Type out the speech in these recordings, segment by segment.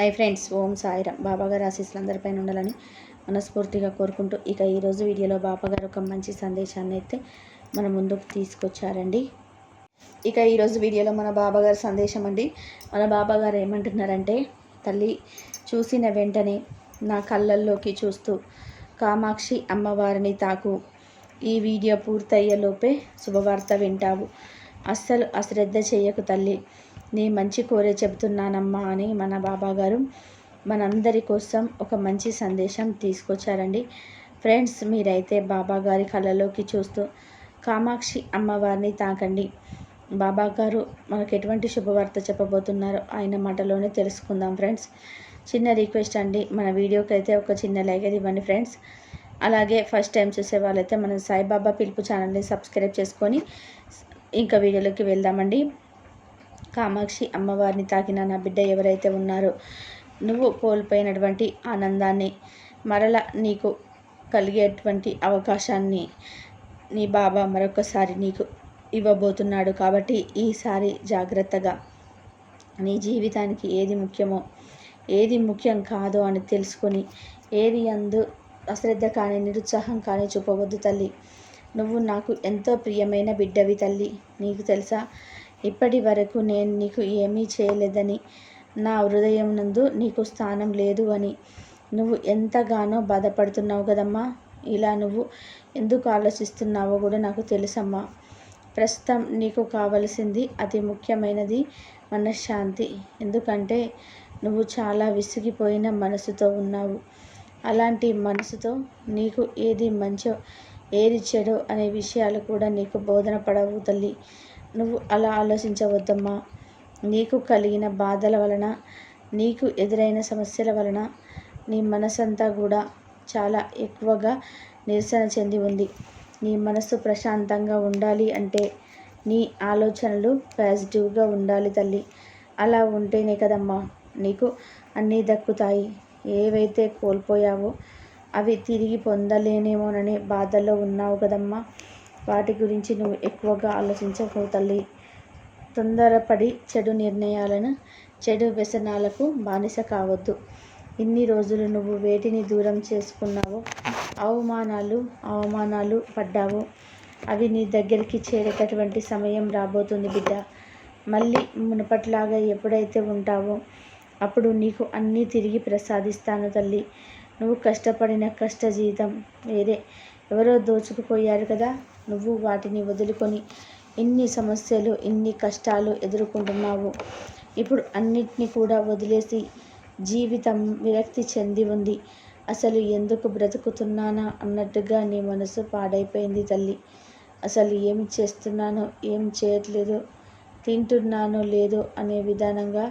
Hi friends ఓం సాయిరం బాబాగారు ఆశీస్సులు అందరిపైన ఉండాలని మనస్ఫూర్తిగా కోరుకుంటూ ఇక ఈరోజు వీడియోలో బాబాగారు ఒక మంచి సందేశాన్ని అయితే మన ముందుకు తీసుకొచ్చారండి. ఇక ఈరోజు వీడియోలో మన బాబాగారు సందేశం అండి. మన బాబాగారు ఏమంటున్నారంటే తల్లి చూసిన వెంటనే నా కళ్ళల్లోకి చూస్తూ కామాక్షి అమ్మవారిని తాకు. ఈ వీడియో పూర్తయ్యేలోపే శుభవార్త వింటావు. అస్సలు అశ్రద్ధ చేయకు తల్లి. నీ మంచి కోరే చెబుతున్నానమ్మా అని మన బాబాగారు మనందరి కోసం ఒక మంచి సందేశం తీసుకొచ్చారండి. ఫ్రెండ్స్ మీరైతే బాబా గారి కళ్ళలోకి చూస్తూ కామాక్షి అమ్మవారిని తాకండి. బాబాగారు మనకు ఎటువంటి శుభవార్త చెప్పబోతున్నారో ఆయన మాటలోనే తెలుసుకుందాం ఫ్రెండ్స్. చిన్న రిక్వెస్ట్ అండి మన వీడియోకి అయితే ఒక చిన్న లైక్ అది ఇవ్వండి ఫ్రెండ్స్. అలాగే ఫస్ట్ టైం చూసే వాళ్ళైతే మన సాయిబాబా పిలుపు ఛానల్ని సబ్స్క్రైబ్ చేసుకొని ఇంకా వీడియోలోకి వెళ్దామండి. కామాక్షి అమ్మవారిని తాకిన నా బిడ్డ ఎవరైతే ఉన్నారో నువ్వు కోల్పోయినటువంటి ఆనందాన్ని మరల నీకు కలిగేటువంటి అవకాశాన్ని నీ బాబా మరొకసారి నీకు ఇవ్వబోతున్నాడు కాబట్టి ఈసారి జాగ్రత్తగా నీ జీవితానికి ఏది ముఖ్యమో ఏది ముఖ్యం కాదో అని తెలుసుకొని ఏది అందు అశ్రద్ధ కానీ నిరుత్సాహం కానీ చూపవద్దు తల్లి. నువ్వు నాకు ఎంతో ప్రియమైన బిడ్డవి తల్లి. నీకు తెలుసా? ఇప్పటి వరకు నేను నీకు ఏమీ చేయలేదని నా హృదయం నందు నీకు స్థానం లేదు అని. నువ్వు ఎంతగానో బాధపడుతున్నావు కదమ్మా. ఇలా నువ్వు ఎందుకు ఆలోచిస్తున్నావో కూడా నాకు తెలుసమ్మా. ప్రస్తుతం నీకు కావలసింది అతి ముఖ్యమైనది మనశ్శాంతి. ఎందుకంటే నువ్వు చాలా విసిగిపోయిన మనసుతో ఉన్నావు. అలాంటి మనసుతో నీకు ఏది మంచో ఏది చెడో అనే విషయాలు కూడా నీకు బోధన పడవు తల్లి. నువ్వు అలా ఆలోచించవద్దమ్మా. నీకు కలిగిన బాధల వలన నీకు ఎదురైన సమస్యల వలన నీ మనసంతా కూడా చాలా ఎక్కువగా నిరసన చెంది ఉంది. నీ మనసు ప్రశాంతంగా ఉండాలి అంటే నీ ఆలోచనలు పాజిటివ్గా ఉండాలి తల్లి. అలా ఉంటేనే కదమ్మా నీకు అన్నీ దక్కుతాయి. ఏవైతే కోల్పోయావో అవి తిరిగి పొందలేనేమోననే బాధల్లో ఉన్నావు కదమ్మా. వాటి గురించి నువ్వు ఎక్కువగా ఆలోచించకు తల్లి. తొందరపడి చెడు నిర్ణయాలను చెడు వ్యసనాలకు బానిస కావద్దు. ఇన్ని రోజులు నువ్వు వేటిని దూరం చేసుకున్నావో అవమానాలు అవమానాలు పడ్డావు అవి నీ దగ్గరికి చేరేటటువంటి సమయం రాబోతుంది బిడ్డ. మళ్ళీ మునపట్లాగా ఎప్పుడైతే ఉంటావో అప్పుడు నీకు అన్నీ తిరిగి ప్రసాదిస్తాను తల్లి. నువ్వు కష్టపడిన కష్ట జీతం వేరే. ఎవరో దోచుకుపోయారు కదా నువ్వు వాటిని వదులుకొని ఇన్ని సమస్యలు ఇన్ని కష్టాలు ఎదుర్కొంటున్నావు ఇప్పుడు అన్నిటినీ కూడా వదిలేసి జీవితం విరక్తి చెంది ఉంది. అసలు ఎందుకు బ్రతుకుతున్నానా అన్నట్టుగా నీ మనసు పాడైపోయింది తల్లి. అసలు ఏమి చేస్తున్నానో ఏం చేయట్లేదు తింటున్నానో లేదో అనే విధానంగా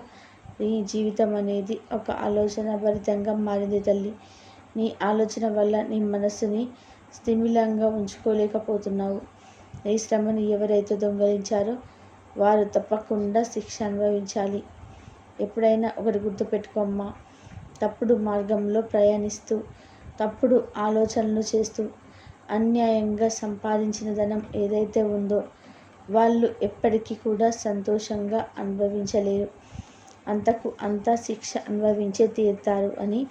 నీ జీవితం అనేది ఒక ఆలోచన భరితంగా మారింది తల్లి. నీ ఆలోచన వల్ల నీ మనస్సుని స్థిమిలంగా ఉంచుకోలేకపోతున్నావు. నీ శ్రమను ఎవరైతే దొంగలించారో వారు తప్పకుండా శిక్ష అనుభవించాలి. ఎప్పుడైనా ఒకటి గుర్తుపెట్టుకోమ్మా తప్పుడు మార్గంలో ప్రయాణిస్తూ తప్పుడు ఆలోచనలు చేస్తూ అన్యాయంగా సంపాదించిన ధనం ఏదైతే ఉందో వాళ్ళు ఎప్పటికీ కూడా సంతోషంగా అనుభవించలేరు. అంతకు అంతా శిక్ష అనుభవించే తీరుతారు అని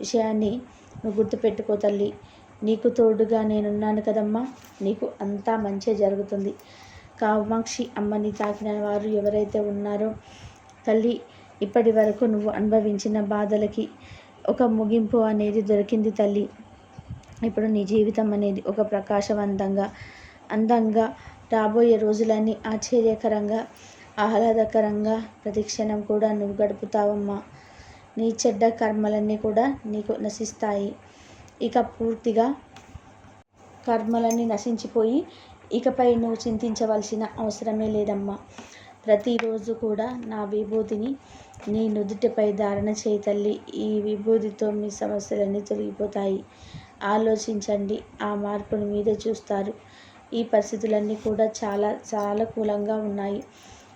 విషయాన్ని నువ్వు గుర్తుపెట్టుకో తల్లి. నీకు తోడుగా నేనున్నాను కదమ్మా. నీకు అంతా మంచే జరుగుతుంది. కామాక్షి అమ్మని తాకిన వారు ఎవరైతే ఉన్నారో తల్లి ఇప్పటి వరకు నువ్వు అనుభవించిన బాధలకి ఒక ముగింపు అనేది దొరికింది తల్లి. ఇప్పుడు నీ జీవితం అనేది ఒక ప్రకాశవంతంగా అందంగా రాబోయే రోజులన్నీ ఆశ్చర్యకరంగా ఆహ్లాదకరంగా ప్రతిక్షణం కూడా నువ్వు గడుపుతావమ్మా. నీ చెడ్డ కర్మలన్నీ కూడా నీకు నశిస్తాయి. ఇక పూర్తిగా కర్మలన్నీ నశించిపోయి ఇకపై నువ్వు చింతించవలసిన అవసరమే లేదమ్మా. ప్రతిరోజు కూడా నా విభూతిని నీ నుదుటిపై ధారణ చేయి తల్లి. ఈ విభూతితో మీ సమస్యలన్నీ తొలగిపోతాయి. ఆలోచించండి ఆ మార్పును మీరే చూస్తారు. ఈ పరిస్థితులన్నీ కూడా చాలా సానుకూలంగా ఉన్నాయి.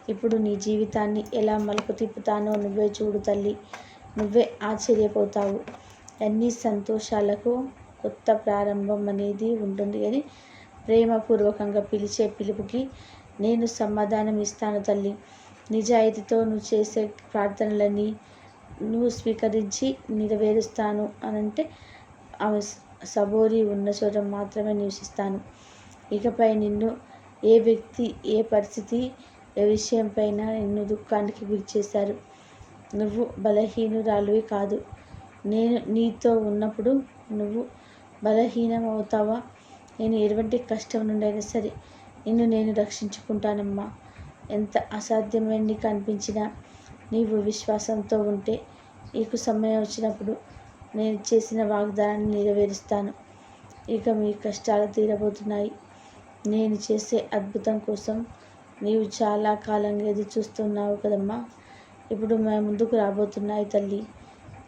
ఇప్పుడు నీ జీవితాన్ని ఎలా మలుపు తిప్పుతానో నువ్వే చూడు తల్లి. నువ్వే ఆశ్చర్యపోతావు. అన్ని సంతోషాలకు కొత్త ప్రారంభం అనేది ఉంటుంది అని ప్రేమపూర్వకంగా పిలిచే పిలుపుకి నేను సమాధానం ఇస్తాను తల్లి. నిజాయితీతో నువ్వు చేసే ప్రార్థనలని నువ్వు స్వీకరించి నెరవేరుస్తాను అనంటే ఆమె సబోరి ఉన్న చోట మాత్రమే నివసిస్తాను. ఇకపై నిన్ను ఏ వ్యక్తి ఏ పరిస్థితి ఏ విషయంపైన నిన్ను దుఃఖానికి గురి చేశారు నువ్వు బలహీనురాలువి కాదు. నేను నీతో ఉన్నప్పుడు నువ్వు బలహీనం అవుతావా నేను ఎటువంటి కష్టం నుండి అయినా సరే నిన్ను నేను రక్షించుకుంటానమ్మా. ఎంత అసాధ్యమైన నీకు అనిపించినా నీవు విశ్వాసంతో ఉంటే నీకు సమయం వచ్చినప్పుడు నేను చేసిన వాగ్దానాన్ని నెరవేరుస్తాను. ఇక మీ కష్టాలు తీరబోతున్నాయి. నేను చేసే అద్భుతం కోసం నీవు చాలా కాలంగా ఎదురు చూస్తున్నావు కదమ్మా. ఇప్పుడు మా ముందుకు రాబోతున్నాయి తల్లి.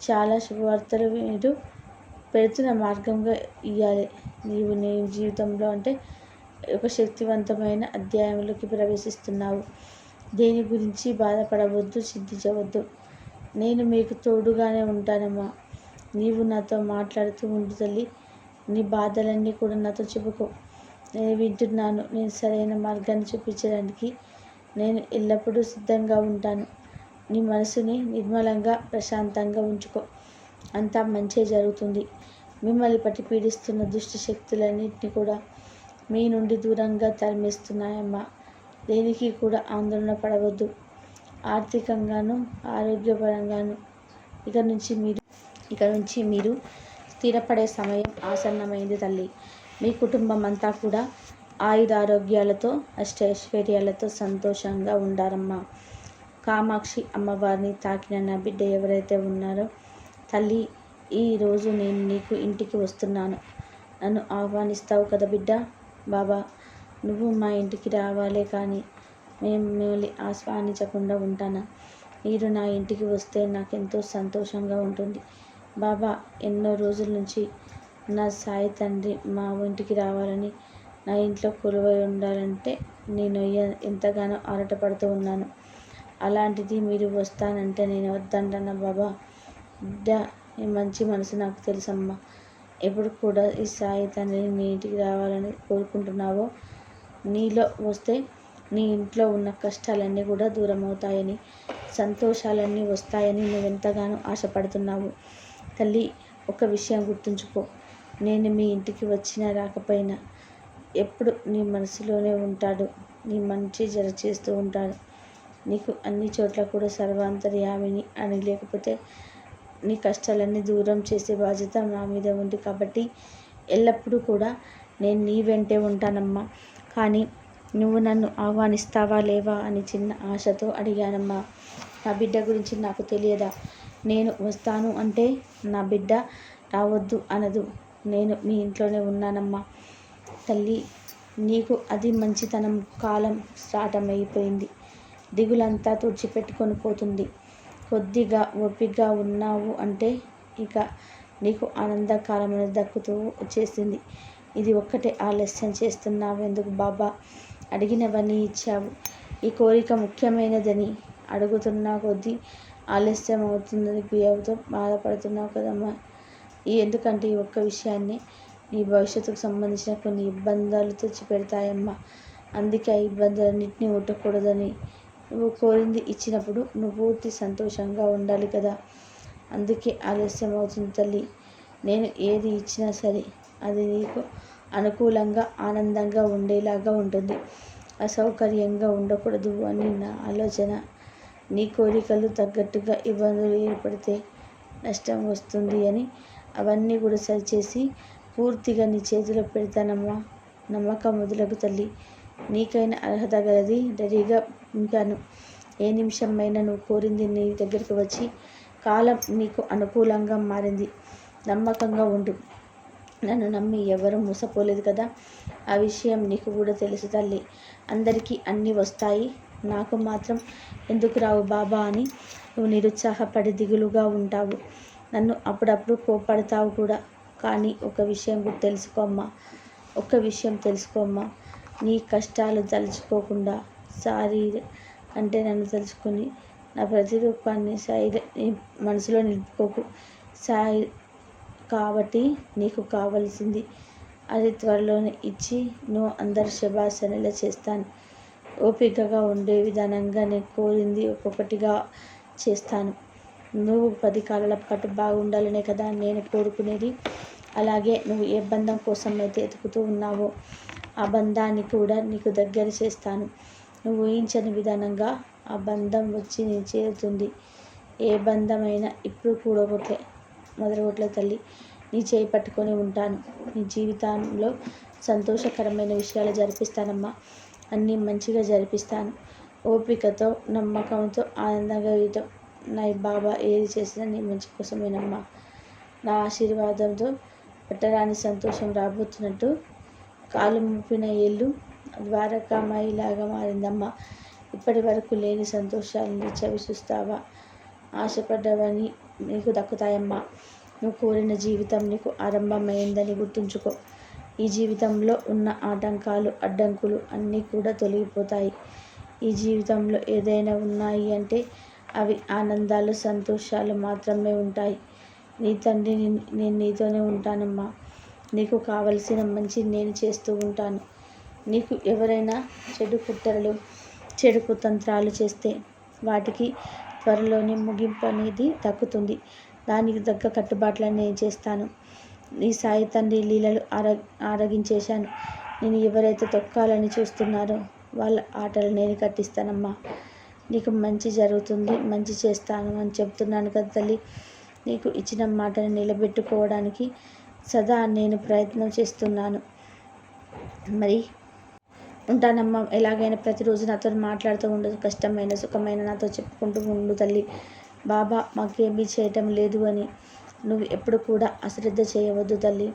చాలా శుభవార్తలు మీరు పెడుతున్న మార్గంగా ఇవ్వాలి నీవు నీ జీవితంలో అంటే ఒక శక్తివంతమైన అధ్యాయంలోకి ప్రవేశిస్తున్నావు. దేని గురించి బాధపడవద్దు చింతించవద్దు. నేను మీకు తోడుగానే ఉంటానమ్మా. నీవు నాతో మాట్లాడుతూ ఉండు తల్లి. నీ బాధలన్నీ కూడా నాతో చెప్పుకో. నేను వింటున్నాను. నేను సరైన మార్గాన్ని చూపించడానికి నేను ఎల్లప్పుడూ సిద్ధంగా ఉంటాను. నీ మనసుని నిర్మలంగా ప్రశాంతంగా ఉంచుకో. అంతా మంచే జరుగుతుంది. మిమ్మల్ని పట్టి పీడిస్తున్న దుష్ట శక్తులన్నింటినీ కూడా మీ నుండి దూరంగా తరిమేస్తున్నాయమ్మా. దేనికి కూడా ఆందోళన పడవద్దు. ఆర్థికంగాను ఆరోగ్యపరంగాను ఇక నుంచి మీరు ఇక నుంచి మీరు స్థిరపడే సమయం ఆసన్నమైంది తల్లి. మీ కుటుంబం అంతా కూడా ఆయుధ ఆరోగ్యాలతో అష్టైశ్వర్యాలతో సంతోషంగా ఉండారమ్మా. కామాక్షి అమ్మవారిని తాకిన నా బిడ్డ ఎవరైతే ఉన్నారో తల్లి ఈరోజు నేను నీకు ఇంటికి వస్తున్నాను. నన్ను ఆహ్వానిస్తావు కదా బిడ్డ? బాబా నువ్వు మా ఇంటికి రావాలే కానీ మేము మిమ్మల్ని ఆహ్వానించకుండా ఉంటానా? మీరు నా ఇంటికి వస్తే నాకు ఎంతో సంతోషంగా ఉంటుంది. బాబా ఎన్నో రోజుల నుంచి నా సాయి తండ్రి మా ఇంటికి రావాలని నా ఇంట్లో కొలువై ఉండాలంటే నేను ఎంతగానో ఆరాటపడుతూ ఉన్నాను. అలాంటిది మీరు వస్తానంటే నేను వద్దంటానా బాబా? బిడ్డ మంచి మనసు నాకు తెలుసమ్మా. ఎప్పుడు కూడా ఈ సాయి తండ్రిని నీ ఇంటికి రావాలని కోరుకుంటున్నావో? నీలో వస్తే నీ ఇంట్లో ఉన్న కష్టాలన్నీ కూడా దూరం అవుతాయని సంతోషాలన్నీ వస్తాయని నువ్వు ఎంతగానో ఆశపడుతున్నావు. తల్లి ఒక విషయం గుర్తుంచుకో. నేను మీ ఇంటికి వచ్చినా రాకపోయినా ఎప్పుడు నీ మనసులోనే ఉంటాడు. నీ మంచి జర చేస్తూ ఉంటాడు. నీకు అన్ని చోట్ల కూడా సర్వాంతర్యామిని అని లేకపోతే నీ కష్టాలన్నీ దూరం చేసే బాధ్యత నా మీద ఉంది కాబట్టి ఎల్లప్పుడూ కూడా నేను నీ వెంటే ఉంటానమ్మా. కానీ నువ్వు నన్ను ఆహ్వానిస్తావా లేవా అని చిన్న ఆశతో అడిగానమ్మా. నా బిడ్డ గురించి నాకు తెలియదా? నేను వస్తాను అంటే నా బిడ్డ రావద్దు అనదు. నేను మీ ఇంట్లోనే ఉన్నానమ్మా. తల్లి నీకు అది మంచితనం కాలం స్టార్ట్ అయిపోయింది దిగులంతా తుడిచిపెట్టుకొని పోతుంది. కొద్దిగా ఓపిగ్గా ఉన్నావు అంటే ఇక నీకు ఆనందకాలం అనేది దక్కుతూ వచ్చేసింది. ఇది ఒక్కటే ఆలస్యం చేస్తున్నావు ఎందుకు బాబా? అడిగినవన్నీ ఇచ్చావు. ఈ కోరిక ముఖ్యమైనదని అడుగుతున్నా కొద్దీ ఆలస్యం అవుతుందని గుయ్యవుతో బాధపడుతున్నావు కదమ్మా. ఈ ఎందుకంటే ఈ ఒక్క విషయాన్ని నీ భవిష్యత్తుకు సంబంధించిన కొన్ని ఇబ్బందులు తెచ్చిపెడతాయమ్మా. అందుకే ఆ ఇబ్బందులన్నింటినీ ఉండకూడదని నువ్వు కోరింది ఇచ్చినప్పుడు నువ్వు పూర్తి సంతోషంగా ఉండాలి కదా. అందుకే ఆలస్యం అవుతుంది తల్లి. నేను ఏది ఇచ్చినా సరే అది నీకు అనుకూలంగా ఆనందంగా ఉండేలాగా ఉంటుంది. అసౌకర్యంగా ఉండకూడదు అని నా ఆలోచన. నీ కోరికలు తగ్గట్టుగా ఇబ్బందులు ఏర్పడితే నష్టం వస్తుంది అని అవన్నీ కూడా సరిచేసి పూర్తిగా నీ చేతిలో పెడతానమ్మా. నమ్మకం మొదలగు తల్లి. నీకైన అర్హత గలది. రెడీగా ఉంటాను ఏ నిమిషమైనా నువ్వు కోరింది నీ దగ్గరికి వచ్చి కాలం నీకు అనుకూలంగా మారింది. నమ్మకంగా ఉండు. నన్ను నమ్మి ఎవరు మూసపోలేదు కదా? ఆ విషయం నీకు కూడా తెలుసు తల్లి. అందరికీ అన్నీ వస్తాయి. నాకు మాత్రం ఎందుకు రావు బాబా అని నువ్వు నిరుత్సాహపడి దిగులుగా ఉంటావు. నన్ను అప్పుడప్పుడు కోపడతావు కూడా. కానీ ఒక విషయం తెలుసుకోమ్మా ఒక విషయం తెలుసుకోమ్మా నీ కష్టాలు తలుచుకోకుండా సారీ అంటే నన్ను తలుచుకొని నా ప్రతిరూపాన్ని సాయి మనసులో నిలుపుకోకు. సాయి కాబట్టి నీకు కావలసింది అది త్వరలోనే ఇచ్చి నువ్వు అందరి శుభాసనలు చేస్తాను. ఓపికగా ఉండే విధానంగా నేను కోరింది ఒక్కొక్కటిగా చేస్తాను. నువ్వు పది కాలాల పాటు బాగుండాలనే కదా నేను కోరుకునేది. అలాగే నువ్వు ఏ బంధం కోసం అయితే ఎతుకుతూ ఉన్నావో ఆ బంధాన్ని కూడా నీకు దగ్గర చేస్తాను. నువ్వు ఊహించని విధానంగా ఆ బంధం వచ్చి నేను చేరుతుంది. ఏ బంధమైనా ఇప్పుడు కూడగొట్లే మొదలగొట్లే తల్లి. నీ చేయి పట్టుకొని ఉంటాను. నీ జీవితంలో సంతోషకరమైన విషయాలు జరిపిస్తానమ్మా. అన్నీ మంచిగా జరిపిస్తాను. ఓపికతో నమ్మకంతో ఆనందంగా జీవితం నా బాబా ఏది చేసినా నీ మంచి కోసమేనమ్మా. నా ఆశీర్వాదంతో పట్టరాని సంతోషం రాబోతున్నట్టు కాలు ముప్పిన ఏళ్ళు. ద్వారకామాయిలాగా మారిందమ్మా. ఇప్పటి వరకు లేని సంతోషాలని చవి చూస్తావా ఆశపడ్డవని నీకు దక్కుతాయమ్మా. నువ్వు కోరిన జీవితం నీకు ఆరంభమైందని గుర్తుంచుకో. ఈ జీవితంలో ఉన్న ఆటంకాలు అడ్డంకులు అన్నీ కూడా తొలగిపోతాయి. ఈ జీవితంలో ఏదైనా ఉన్నాయి అంటే అవి ఆనందాలు సంతోషాలు మాత్రమే ఉంటాయి. నీ తండ్రి నేను నీతోనే ఉంటానమ్మా. నీకు కావలసిన మంచి నేను చేస్తూ ఉంటాను. నీకు ఎవరైనా చెడు కుట్రలు చెడు కుతంత్రాలు చేస్తే వాటికి త్వరలోనే ముగింపు అనేది దక్కుతుంది. దానికి తగ్గ కట్టుబాట్లను నేను చేస్తాను. నీ సాయి తండ్రి లీలలు ఆర ఆరగించేశాను. నేను ఎవరైతే తొక్కాలని చూస్తున్నారో వాళ్ళ ఆటలు నేను కట్టిస్తానమ్మా. నీకు మంచి జరుగుతుంది మంచి చేస్తాను అని చెప్తున్నాను కదా తల్లి. నీకు ఇచ్చిన మాటను నిలబెట్టుకోవడానికి సదా నేను ప్రయత్నం చేస్తున్నాను. మరి ఉంటానమ్మా ఎలాగైనా ప్రతిరోజు నాతో మాట్లాడుతూ ఉండదు. కష్టమైన సుఖమైన నాతో చెప్పుకుంటూ ఉండు తల్లి. బాబా మాకేమీ చేయటం లేదు అని నువ్వు ఎప్పుడు కూడా అశ్రద్ధ చేయవద్దు తల్లి.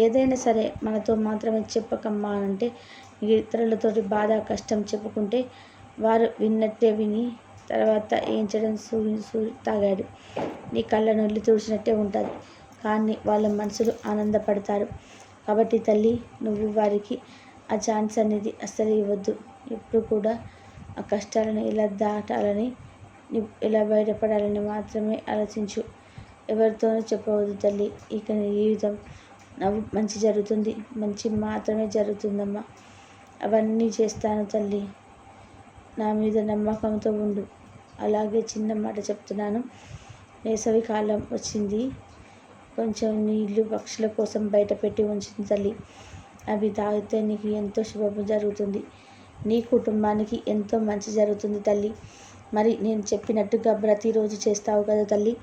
ఏదైనా సరే మనతో మాత్రమే చెప్పకమ్మా అంటే ఇతరులతోటి బాధ కష్టం చెప్పుకుంటే వారు విన్నట్టే విని తర్వాత ఏం చేయడం సూ సూ తాగాడు. నీ కళ్ళ నొల్లి తుడిచినట్టే ఉంటుంది. కానీ వాళ్ళ మనసులు ఆనందపడతారు. కాబట్టి తల్లి నువ్వు వారికి ఆ ఛాన్స్ అనేది అస్సలు ఇవ్వద్దు. ఎప్పుడు కూడా ఆ కష్టాలను ఎలా దాటాలని ఎలా బయటపడాలని మాత్రమే ఆలోచించు. ఎవరితోనూ చెప్పవద్దు తల్లి. ఇక నీ జీవితం నవ్వు మంచి జరుగుతుంది. మంచి మాత్రమే జరుగుతుందమ్మా. అవన్నీ చేస్తాను తల్లి. నా మీద నమ్మకంతో ఉండు. అలాగే చిన్న మాట చెప్తున్నాను. వేసవి కాలం వచ్చింది. కొంచెం నీళ్ళు పక్షుల కోసం బయట పెట్టి ఉంచిన తల్లి. అవి తాగితే నీకు ఎంతో శుభం జరుగుతుంది. నీ కుటుంబానికి ఎంతో మంచి జరుగుతుంది తల్లి. మరి నేను చెప్పినట్టుగా ప్రతిరోజు చేస్తావు కదా తల్లి.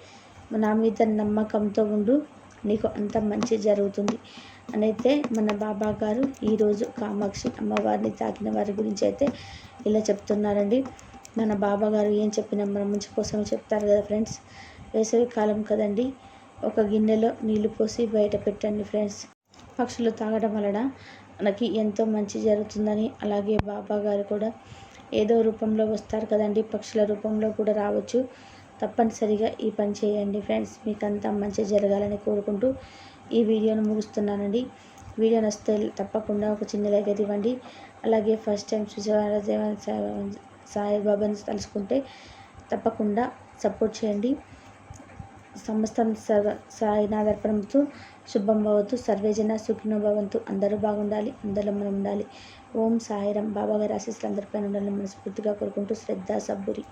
నా మీద నమ్మకంతో ఉండు. నీకు అంత మంచి జరుగుతుంది. అనైతే మన బాబా గారు ఈరోజు కామాక్షి అమ్మవారిని తాకిన వారి గురించి అయితే ఇలా చెప్తున్నారండి. మన బాబా గారు ఏం చెప్పినా మన మంచి కోసం చెప్తారు కదా ఫ్రెండ్స్. వేసవి కాలం కదండి. ఒక గిన్నెలో నీళ్ళు పోసి బయట పెట్టండి ఫ్రెండ్స్. పక్షులు తాగడం వలన మనకి ఎంతో మంచి జరుగుతుందని అలాగే బాబా గారు కూడా ఏదో రూపంలో వస్తారు కదండి పక్షుల రూపంలో కూడా రావచ్చు. తప్పనిసరిగా ఈ పని చేయండి ఫ్రెండ్స్. మీకు అంతా మంచి జరగాలని కోరుకుంటూ ఈ వీడియోను ముగుస్తున్నానండి. వీడియో నచ్చితే తప్పకుండా ఒక చిన్న లైక్ అయితే ఇవ్వండి. అలాగే ఫస్ట్ టైం చూసేవారు సాయిబాబాని తలుచుకుంటే తప్పకుండా సపోర్ట్ చేయండి. సమస్తం సర్వ సాయినాథర్పణంతో శుభం భవతు సర్వేజన సుఖినో భవంతు. అందరూ బాగుండాలి అందరూ మనం ఉండాలి. ఓం సాయిరం బాబాగారి ఆశీస్సులు అందరిపైన ఉండాలని మనస్ఫూర్తిగా కోరుకుంటూ శ్రద్ధ సబ్బురి.